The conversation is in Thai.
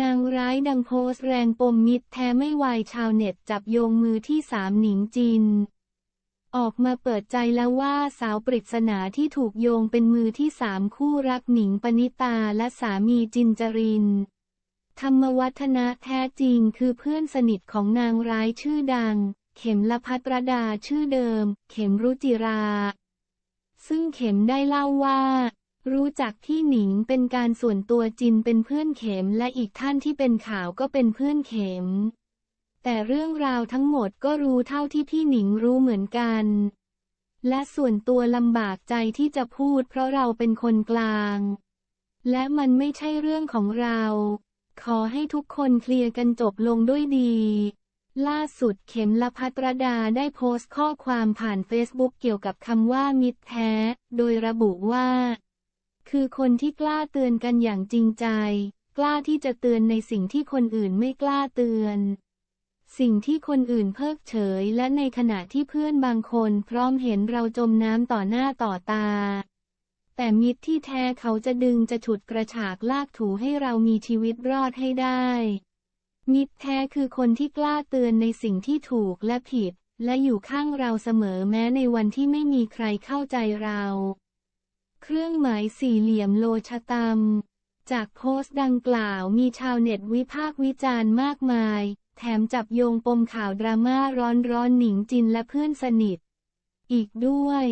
นางร้ายดังโพสแรงปมมิตรแท้ไม่ไหวชาวเน็ตจับโยงมือที่สามหนิงจิน ออกมาเปิดใจแล้วว่าสาวปริศนาที่ถูกโยงเป็นมือที่สามคู่รักหนิงปณิตาและสามีจินจริน ธรรมวัฒนะแท้จริงคือเพื่อนสนิทของนางร้ายชื่อดัง เข็มละพัตรดาชื่อเดิม เข็มรุจิรา ซึ่งเข็มได้เล่าว่า รู้จักพี่หนิงเป็นการส่วนตัวจินเป็นเพื่อนเข็มและอีกท่านที่เป็นข่าวก็เป็นเพื่อนเข็ม แต่เรื่องราวทั้งหมดก็รู้เท่าที่พี่หนิงรู้เหมือนกัน และส่วนตัวลำบากใจที่จะพูดเพราะเราเป็นคนกลาง และมันไม่ใช่เรื่องของเรา ขอให้ทุกคนเคลียร์กันจบลงด้วยดี ล่าสุดเข็มละพัตรดาได้โพสต์ข้อความผ่านเฟซบุ๊กเกี่ยวกับคำว่ามิตรแท้ โดยระบุว่า คือคนที่กล้าเตือนกันอย่างจริงใจ กล้าที่จะเตือนในสิ่งที่คนอื่นไม่กล้าเตือน สิ่งที่คนอื่นเพิกเฉย และในขณะที่เพื่อนบางคนพร้อมเห็นเราจมน้ำต่อหน้าต่อตา แต่มิตรที่แท้เขาจะดึงจะฉุดกระชากลากถูให้เรามีชีวิตรอดให้ได้ มิตรแท้คือคนที่กล้าเตือนในสิ่งที่ถูกและผิด และอยู่ข้างเราเสมอแม้ในวันที่ไม่มีใครเข้าใจเรา เครื่องหมายสี่เหลี่ยมโลชะตำจากโพสต์ดังกล่าวมีชาวเน็ตวิพากษ์วิจารณ์มากมาย แถมจับโยงปมข่าวดราม่าร้อนร้อนๆหนิงจินและเพื่อนสนิท อีกด้วย